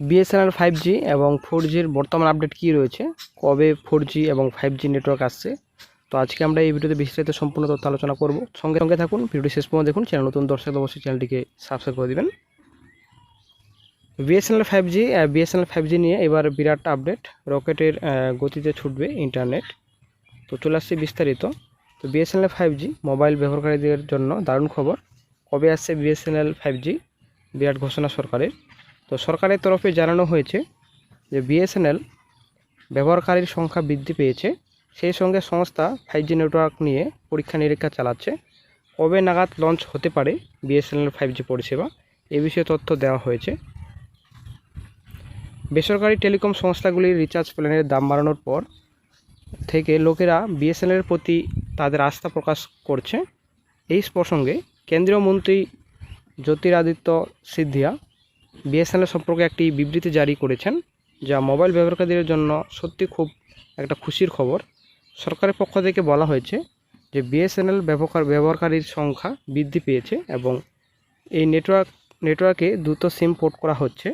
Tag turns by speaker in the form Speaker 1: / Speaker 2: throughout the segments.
Speaker 1: BSNL five জি এবং four জির বর্তমান আপডেট কী রয়েছে? কবে ফোর জি এবং ফাইভ জি নেটওয়ার্ক আসছে? তো আজকে আমরা এই ভিডিওতে বিস্তারিত সম্পূর্ণ তথ্য আলোচনা করব। সঙ্গে সঙ্গে থাকুন, ভিডিওটি শেষ পর্যন্ত দেখুন, চ্যানেল নতুন দর্শক অবশ্যই চ্যানেলটিকে সাবস্ক্রাইব করে দিবেন। BSNL five G BSNL five G নিয়ে এবার বিরাট আপডেট রকেটের গতিতে ছুটবে ইন্টারনেট তো চলে আসছে বিস্তারিত। তো বিএসএনএল ফাইভ জি মোবাইল ব্যবহারকারীদের জন্য দারুণ খবর। কবে আসছে বিএসএনএল ফাইভ জি বিরাট ঘোষণা সরকারের। তো সরকারের তরফে জানানো হয়েছে যে বিএসএনএল ব্যবহারকারীর সংখ্যা বৃদ্ধি পেয়েছে। সেই সঙ্গে সংস্থা ফাইভ জি নেটওয়ার্ক নিয়ে পরীক্ষা নিরীক্ষা চালাচ্ছে। কবে নাগাদ লঞ্চ হতে পারে বিএসএনএল ফাইভ জি পরিষেবা? এ বিষয়ে তথ্য দেওয়া হয়েছে। বেসরকারি টেলিকম সংস্থাগুলির রিচার্জ প্ল্যানের দাম বাড়ানোর পর থেকে লোকেরা বিএসএনএলের প্রতি তাদের আস্থা প্রকাশ করছে। এই প্রসঙ্গে কেন্দ্রীয় মন্ত্রী জ্যোতিরাদিত্য সিদ্ধিয়া বিএসএনএল সম্পর্কে একটি বিবৃতি জারি করেছেন, যা মোবাইল ব্যবহারকারীদের জন্য সত্যি খুব একটা খুশির খবর। সরকারের পক্ষ থেকে বলা হয়েছে যে বিএসএনএল ব্যবহার ব্যবহারকারীর সংখ্যা বৃদ্ধি পেয়েছে এবং এই নেটওয়ার্ক নেটওয়ার্কে দ্রুত সিম পোর্ট করা হচ্ছে।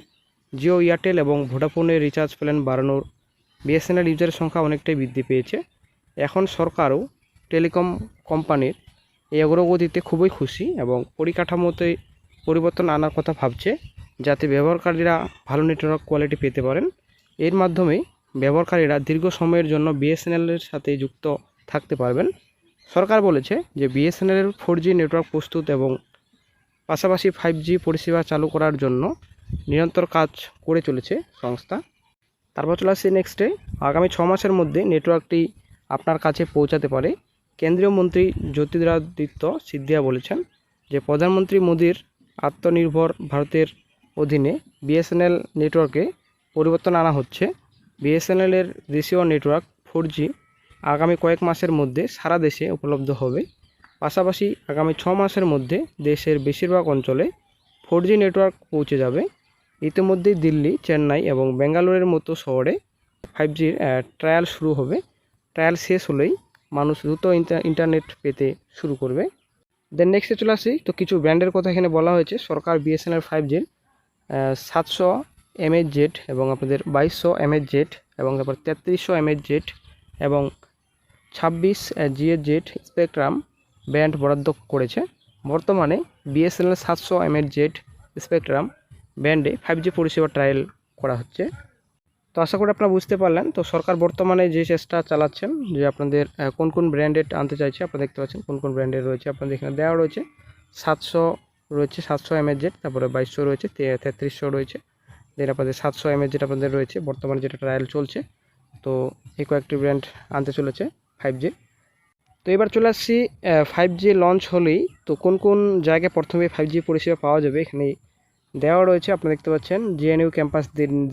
Speaker 1: জিও, এয়ারটেল এবং ভোডাফোনের রিচার্জ প্ল্যান বাড়ানোর বিএসএনএল ইউজারের সংখ্যা অনেকটাই বৃদ্ধি পেয়েছে। এখন সরকারও টেলিকম কোম্পানির এই অগ্রগতিতে খুবই খুশি এবং পরিকাঠামোতে পরিবর্তন আনার কথা ভাবছে। যাতে ব্যবহারকারীরা ভালো নেটওয়ার্ক কোয়ালিটি পেতে পারেন। এর মাধ্যমে ব্যবহারকারীরা দীর্ঘ সময়ের জন্য বিএসএনএলের সাথে যুক্ত থাকতে পারবেন। সরকার বলেছে যে বিএসএনএলের ফোর জি নেটওয়ার্ক প্রস্তুত এবং পাশাপাশি ফাইভ জি পরিষেবা চালু করার জন্য নিরন্তর কাজ করে চলেছে সংস্থা। তারপর চলে আসছে নেক্সটে আগামী ছ মাসের মধ্যে নেটওয়ার্কটি আপনার কাছে পৌঁছাতে পারে। কেন্দ্রীয় মন্ত্রী জ্যোতিরাদিত্য সিদ্ধিয়া বলেছেন যে প্রধানমন্ত্রী মোদীর আত্মনির্ভর ভারতের অধীনে বিএসএনএল নেটওয়ার্কে পরিবর্তন আনা হচ্ছে। বিএসএনএলের দেশীয় নেটওয়ার্ক ফোর আগামী কয়েক মাসের মধ্যে সারা দেশে উপলব্ধ হবে। পাশাপাশি আগামী ছ মাসের মধ্যে দেশের বেশিরভাগ অঞ্চলে ফোর নেটওয়ার্ক পৌঁছে যাবে। ইতিমধ্যেই দিল্লি, চেন্নাই এবং বেঙ্গালুরের মতো শহরে ফাইভ জির ট্রায়াল শুরু হবে। ট্রায়াল শেষ হলেই মানুষ দ্রুত ইন্টার- ইন্টারনেট পেতে শুরু করবে। দেন নেক্সটে চলে আসি। তো কিছু ব্র্যান্ডের কথা এখানে বলা হয়েছে। সরকার বিএসএনএল ফাইভ জির সাতশো এমএইচ জেড এবং আপনাদের বাইশশো এমএইচ জেড এবং তারপর তেত্রিশশো এমএইচ জেড এবং ছাব্বিশ জিএ জেড স্পেকট্রাম ব্যান্ড বরাদ্দ করেছে। বর্তমানে বিএসএনএল সাতশো এমএইচ জেড স্পেকট্রাম ব্যান্ডে ফাইভ জি পরিষেবা ট্রায়াল করা হচ্ছে। তো আশা করি আপনারা বুঝতে পারলেন। তো সরকার বর্তমানে যে চেষ্টা চালাচ্ছেন যে আপনাদের কোন কোন ব্র্যান্ডেড আনতে চাইছে, আপনারা দেখতে পাচ্ছেন কোন কোন ব্র্যান্ডের রয়েছে। আপনাদের এখানে দেওয়া রয়েছে সাতশো রয়েছে সাতশো এমএচ জেড তারপরে বাইশশো রয়েছে তেত্রিশশো রয়েছে। দেন আপনাদের সাতশো এমএচ জেড আপনাদের রয়েছে, বর্তমানে যেটা ট্রায়াল চলছে। তো এই কয়েকটি ব্র্যান্ড আনতে চলেছে ফাইভ জি তো এবার চলে আসছি ফাইভ জি লঞ্চ হলেই, তো কোন কোন জায়গায় প্রথমে ফাইভ জি পরিষেবা পাওয়া যাবে এখানে দেওয়া রয়েছে। আপনারা দেখতে পাচ্ছেন জিএনইউ ক্যাম্পাস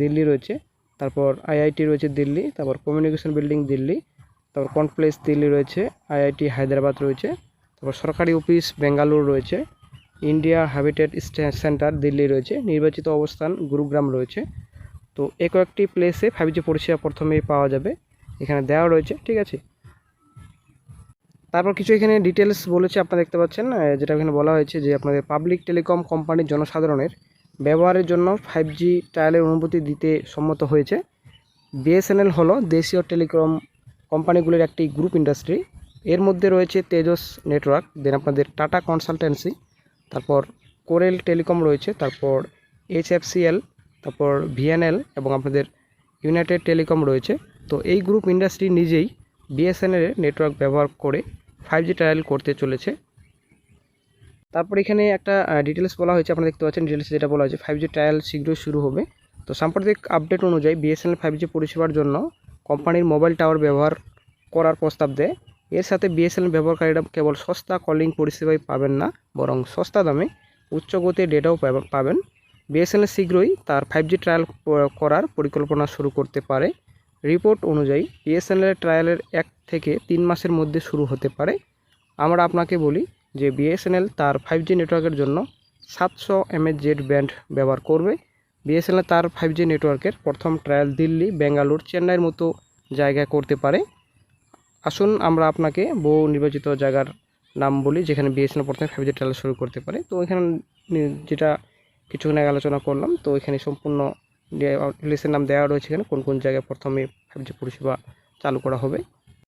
Speaker 1: দিল্লি রয়েছে, তারপর আইআইটি রয়েছে দিল্লি, তারপর কমিউনিকেশন বিল্ডিং দিল্লি, তারপর কনপ্লেক্স দিল্লি রয়েছে আইআইটি হায়দ্রাবাদ রয়েছে, তারপর সরকারি অফিস বেঙ্গালুরু রয়েছে। ইন্ডিয়া হ্যাবিটেট সেন্টার দিল্লি রয়েছে। নির্বাচিত অবস্থান গুরুগ্রাম রয়েছে। তো এ কয়েকটি প্লেসে ফাইভ জি পরিষেবা প্রথমেই পাওয়া যাবে। এখানে দেওয়া রয়েছে, ঠিক আছে? তারপর কিছু এখানে ডিটেলস বলেছে, আপনারা দেখতে পাচ্ছেন যেটা এখানে বলা হয়েছে যে আপনাদের পাবলিক টেলিকম কোম্পানির জনসাধারণের ব্যবহারের জন্য ফাইভ জি ট্রায়ালের অনুমতি দিতে সম্মত হয়েছে। বিএসএনএল হলো দেশীয় টেলিকম কোম্পানিগুলির একটি গ্রুপ ইন্ডাস্ট্রি এর মধ্যে রয়েছে তেজস নেটওয়ার্ক দেন আপনাদের টাটা কনসালটেন্সি তারপর কোরেল টেলিকম রয়েছে, তারপর এইচএফসিএল তারপর ভিএনএল এবং আপনাদের ইউনাইটেড টেলিকম রয়েছে। তো এই গ্রুপ ইন্ডাস্ট্রি নিজেই বিএসএনএল নেটওয়ার্ক ব্যবহার করে ফাইভ জি ট্রায়াল করতে চলেছে। তারপর এখানে একটা ডিটেলস বলা হয়েছে, আপনারা দেখতে পাচ্ছেন ডিটেলস যেটা বলা হয়েছে ফাইভ জি ট্রায়াল শীঘ্রই শুরু হবে। তো সাম্প্রতিক আপডেট অনুযায়ী বিএসএনএল ফাইভ জি পরিষেবার জন্য কোম্পানির মোবাইল টাওয়ার ব্যবহার করার প্রস্তাব দেয়। এর সাথে বিএসএনএল ব্যবহারকারীরা কেবল সস্তা কলিং পরিষেবাই পাবেন না, বরং সস্তা দামে উচ্চ গতির ডেটাও পাবেন। বিএসএনএল শীঘ্রই তার ফাইভ জি ট্রায়াল করার পরিকল্পনা শুরু করতে পারে। রিপোর্ট অনুযায়ী বিএসএনএল ট্রায়ালের এক থেকে তিন মাসের মধ্যে শুরু হতে পারে। আমরা আপনাকে বলি যে বিএসএনএল তার ফাইভ জি নেটওয়ার্কের জন্য সাতশো এমএচ জেড ব্যান্ড ব্যবহার করবে। বিএসএনএল তার ফাইভ জি নেটওয়ার্কের প্রথম ট্রায়াল দিল্লি বেঙ্গালুর চেন্নাইয়ের মতো জায়গায় করতে পারে। আসুন আমরা আপনাকে বহু নির্বাচিত জায়গার নাম বলি, যেখানে বিএসএনএল প্রথমে ফাইভ জি ট্রায়াল শুরু করতে পারে। তো এখানে যেটা কিছুক্ষণ আগে আলোচনা করলাম, তো এখানে সম্পূর্ণ রিলেশনের নাম দেওয়া রয়েছে এখানে, কোন কোন জায়গায় প্রথমে ফাইভ জি পরিষেবা চালু করা হবে।